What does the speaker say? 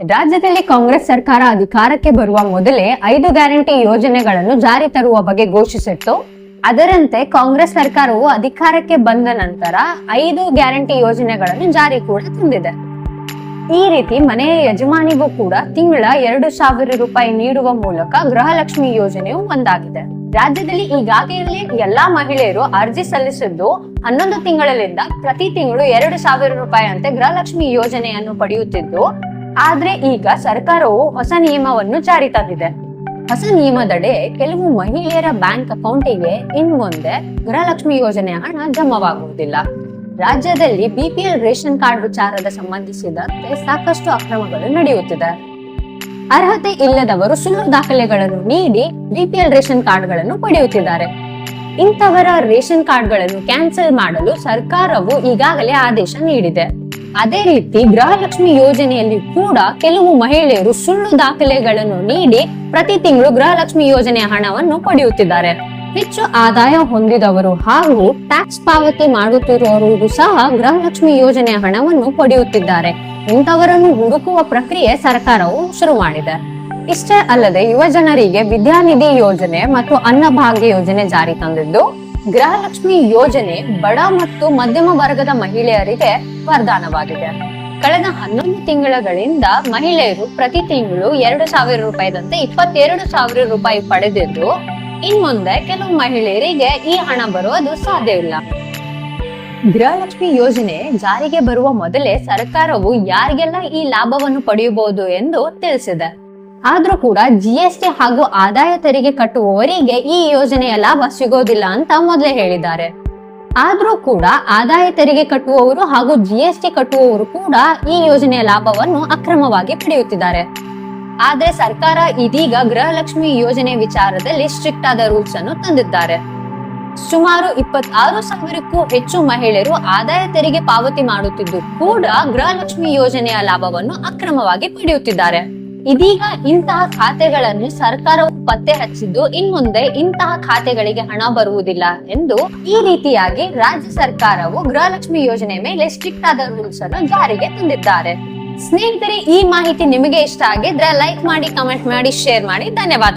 ರಾಜ್ಯದಲ್ಲಿ ಕಾಂಗ್ರೆಸ್ ಸರ್ಕಾರ ಅಧಿಕಾರಕ್ಕೆ ಬರುವ ಮೊದಲೇ ಐದು ಗ್ಯಾರಂಟಿ ಯೋಜನೆಗಳನ್ನು ಜಾರಿ ತರುವ ಬಗ್ಗೆ ಘೋಷಿಸಿತ್ತು. ಅದರಂತೆ ಕಾಂಗ್ರೆಸ್ ಸರ್ಕಾರವು ಅಧಿಕಾರಕ್ಕೆ ಬಂದ ನಂತರ ಐದು ಗ್ಯಾರಂಟಿ ಯೋಜನೆಗಳನ್ನು ಜಾರಿ ಕೂಡ ತಂದಿದೆ. ಈ ರೀತಿ ಮನೆಯ ಯಜಮಾನಿಗೂ ಕೂಡ ತಿಂಗಳ ಎರಡು ಸಾವಿರ ರೂಪಾಯಿ ನೀಡುವ ಮೂಲಕ ಗೃಹಲಕ್ಷ್ಮಿ ಯೋಜನೆಯು ಒಂದಾಗಿದೆ. ರಾಜ್ಯದಲ್ಲಿ ಈಗಾಗಲೇ ಎಲ್ಲಾ ಮಹಿಳೆಯರು ಅರ್ಜಿ ಸಲ್ಲಿಸಿದ್ದು ಹನ್ನೊಂದು ತಿಂಗಳಿಂದ ಪ್ರತಿ ತಿಂಗಳು ಎರಡು ಸಾವಿರ ರೂಪಾಯಿ ಅಂತೆ ಗೃಹಲಕ್ಷ್ಮಿ ಯೋಜನೆಯನ್ನು ಪಡೆಯುತ್ತಿದ್ದು ಆದ್ರೆ ಈಗ ಸರ್ಕಾರವು ಹೊಸ ನಿಯಮವನ್ನು ಜಾರಿ ತಂದಿದೆ. ಹೊಸ ನಿಯಮದಡೆ ಕೆಲವು ಮಹಿಳೆಯರ ಬ್ಯಾಂಕ್ ಅಕೌಂಟಿಗೆ ಇನ್ ಮುಂದೆ ಗೃಹಲಕ್ಷ್ಮಿ ಯೋಜನೆಯ ಹಣ ಜಮಾವಾಗುವುದಿಲ್ಲ. ರಾಜ್ಯದಲ್ಲಿ ಬಿಪಿಎಲ್ ರೇಷನ್ ಕಾರ್ಡ್ ವಿಚಾರದ ಸಂಬಂಧಿಸಿದಂತೆ ಸಾಕಷ್ಟು ಅಕ್ರಮಗಳು ನಡೆಯುತ್ತಿದೆ. ಅರ್ಹತೆ ಇಲ್ಲದವರು ಸುಳ್ಳು ದಾಖಲೆಗಳನ್ನು ನೀಡಿ ಬಿಪಿಎಲ್ ರೇಷನ್ ಕಾರ್ಡ್ಗಳನ್ನು ಪಡೆಯುತ್ತಿದ್ದಾರೆ. ಇಂಥವರ ರೇಷನ್ ಕಾರ್ಡ್ಗಳನ್ನು ಕ್ಯಾನ್ಸಲ್ ಮಾಡಲು ಸರ್ಕಾರವು ಈಗಾಗಲೇ ಆದೇಶ ನೀಡಿದೆ. ಅದೇ ರೀತಿ ಗೃಹಲಕ್ಷ್ಮಿ ಯೋಜನೆಯಲ್ಲಿ ಕೂಡ ಕೆಲವು ಮಹಿಳೆಯರು ಸುಳ್ಳು ದಾಖಲೆಗಳನ್ನು ನೀಡಿ ಪ್ರತಿ ತಿಂಗಳು ಗೃಹಲಕ್ಷ್ಮಿ ಯೋಜನೆಯ ಹಣವನ್ನು ಪಡೆಯುತ್ತಿದ್ದಾರೆ. ಹೆಚ್ಚು ಆದಾಯ ಹೊಂದಿದವರು ಹಾಗೂ ಟ್ಯಾಕ್ಸ್ ಪಾವತಿ ಮಾಡುತ್ತಿರುವವರು ಸಹ ಗೃಹಲಕ್ಷ್ಮಿ ಯೋಜನೆಯ ಹಣವನ್ನು ಪಡೆಯುತ್ತಿದ್ದಾರೆ. ಇಂಥವರನ್ನು ಹುಡುಕುವ ಪ್ರಕ್ರಿಯೆ ಸರ್ಕಾರವು ಶುರು ಮಾಡಿದೆ. ಇಷ್ಟೇ ಅಲ್ಲದೆ ಯುವ ಜನರಿಗೆ ವಿದ್ಯಾನಿಧಿ ಯೋಜನೆ ಮತ್ತು ಅನ್ನಭಾಗ್ಯ ಯೋಜನೆ ಜಾರಿ ತಂದಿದ್ದು ಗೃಹಲಕ್ಷ್ಮಿ ಯೋಜನೆ ಬಡ ಮತ್ತು ಮಧ್ಯಮ ವರ್ಗದ ಮಹಿಳೆಯರಿಗೆ ವರದಾನವಾಗಿದೆ. ಕಳೆದ ಹನ್ನೊಂದು ತಿಂಗಳುಗಳಿಂದ ಮಹಿಳೆಯರು ಪ್ರತಿ ತಿಂಗಳು ಎರಡು ಸಾವಿರ ರೂಪಾಯಿದಂತೆ ಇಪ್ಪತ್ತೆರಡು ಸಾವಿರ ರೂಪಾಯಿ ಪಡೆದಿದ್ದು ಇನ್ ಮುಂದೆ ಕೆಲವು ಮಹಿಳೆಯರಿಗೆ ಈ ಹಣ ಬರುವುದು ಸಾಧ್ಯವಿಲ್ಲ ಗೃಹಲಕ್ಷ್ಮಿ ಯೋಜನೆ ಜಾರಿಗೆ ಬರುವ ಮೊದಲೇ ಸರ್ಕಾರವು ಯಾರಿಗೆಲ್ಲ ಈ ಲಾಭವನ್ನು ಪಡೆಯಬಹುದು ಎಂದು ತಿಳಿಸಿದೆ. ಆದ್ರೂ ಕೂಡ ಜಿಎಸ್ಟಿ ಹಾಗೂ ಆದಾಯ ತೆರಿಗೆ ಕಟ್ಟುವವರಿಗೆ ಈ ಯೋಜನೆಯ ಲಾಭ ಸಿಗೋದಿಲ್ಲ ಅಂತ ಮೊದಲೇ ಹೇಳಿದ್ದಾರೆ. ಆದ್ರೂ ಕೂಡ ಆದಾಯ ತೆರಿಗೆ ಕಟ್ಟುವವರು ಹಾಗೂ ಜಿ ಎಸ್ ಟಿ ಕಟ್ಟುವವರು ಕೂಡ ಈ ಯೋಜನೆಯ ಲಾಭವನ್ನು ಅಕ್ರಮವಾಗಿ ಪಡೆಯುತ್ತಿದ್ದಾರೆ. ಆದ್ರೆ ಸರ್ಕಾರ ಇದೀಗ ಗೃಹಲಕ್ಷ್ಮಿ ಯೋಜನೆ ವಿಚಾರದಲ್ಲಿ ಸ್ಟ್ರಿಕ್ಟ್ ಆದ ರೂಲ್ಸ್ ಅನ್ನು ತಂದಿದ್ದಾರೆ. ಸುಮಾರು ಇಪ್ಪತ್ತಾರು ಸಾವಿರಕ್ಕೂ ಹೆಚ್ಚು ಮಹಿಳೆಯರು ಆದಾಯ ತೆರಿಗೆ ಪಾವತಿ ಮಾಡುತ್ತಿದ್ದು ಕೂಡ ಗೃಹಲಕ್ಷ್ಮಿ ಯೋಜನೆಯ ಲಾಭವನ್ನು ಅಕ್ರಮವಾಗಿ ಪಡೆಯುತ್ತಿದ್ದಾರೆ. ಇದೀಗ ಇಂತಹ ಖಾತೆಗಳನ್ನು ಸರ್ಕಾರವು ಪತ್ತೆ ಹಚ್ಚಿದ್ದು ಇನ್ಮುಂದೆ ಇಂತಹ ಖಾತೆಗಳಿಗೆ ಹಣ ಬರುವುದಿಲ್ಲ ಎಂದು ಈ ರೀತಿಯಾಗಿ ರಾಜ್ಯ ಸರ್ಕಾರವು ಗೃಹಲಕ್ಷ್ಮಿ ಯೋಜನೆ ಮೇಲೆ ಸ್ಟ್ರಿಕ್ಟ್ ಆದ ರೂಲ್ಸ್ ಅನ್ನು ಜಾರಿಗೆ ತಂದಿದ್ದಾರೆ. ಸ್ನೇಹಿತರೆ, ಈ ಮಾಹಿತಿ ನಿಮಗೆ ಇಷ್ಟ ಆಗಿದ್ರೆ ಲೈಕ್ ಮಾಡಿ ಕಮೆಂಟ್ ಮಾಡಿ ಶೇರ್ ಮಾಡಿ. ಧನ್ಯವಾದ.